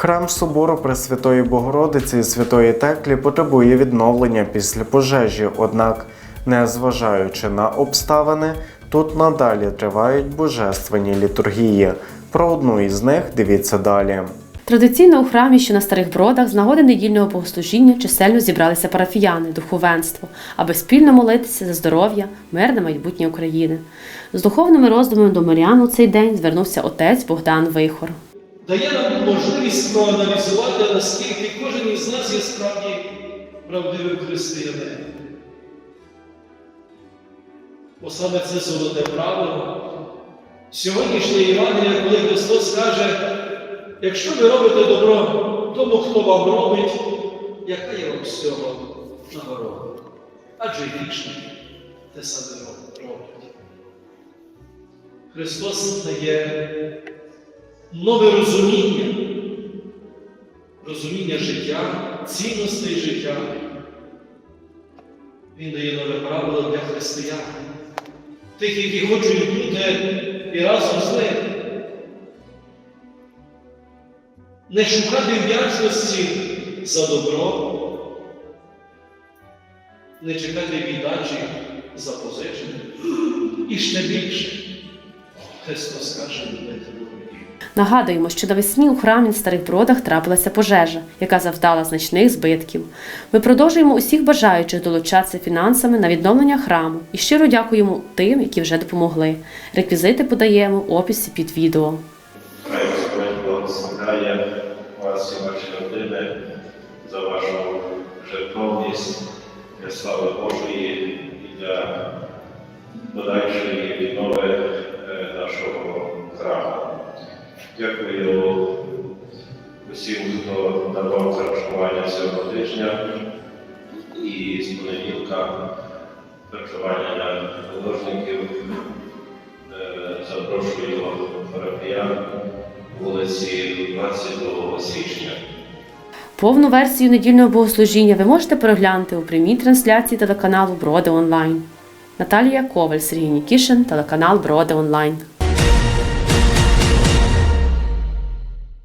Храм собору Пресвятої Богородиці і Святої Теклі потребує відновлення після пожежі, однак, незважаючи на обставини, тут надалі тривають божественні літургії. Про одну із них дивіться далі. Традиційно у храмі, що на старих бродах, з нагоди недільного богослужіння чисельно зібралися парафіяни, духовенство, аби спільно молитися за здоров'я, мирне майбутнє України. З духовними роздумами до Маріану у цей день звернувся отець Богдан Вихор. Дає нам можливість проаналізувати, наскільки кожен із нас є справді правдивим християнином. Бо саме це золоте правило. Сьогоднішнє Євангеліє, коли Христос каже, якщо ви робите добро тому, хто вам робить, яка є вам з цього нагорода? Адже й грішники те саме роблять. Христос дає нове розуміння, розуміння життя, цінностей життя. Він дає нове правило для християн, тих, які хочуть бути і разом з ним. Не шукати вдячності за добро, не чекати віддачі за позичення. І ще більше. Христос каже, любити ворогів. Нагадуємо, що навесні у храмі на старих бродах трапилася пожежа, яка завдала значних збитків. Ми продовжуємо усіх бажаючих долучатися фінансами на відновлення храму і щиро дякуємо тим, які вже допомогли. Реквізити подаємо в описі під відео. Вас і ваші родини за вашу жертовність для слави Божої і для подальшої віднови е, нашого храму. Дякую усім, хто давав зарахування цього тижня і з понеділка харчування для художників. Е, Запрошую парафіян вулиці 22 січня. Повну версію недільного богослужіння ви можете переглянути у прямій трансляції телеканалу Броди Онлайн. Наталія Коваль, Сергій Нікішин, телеканал Броди Онлайн.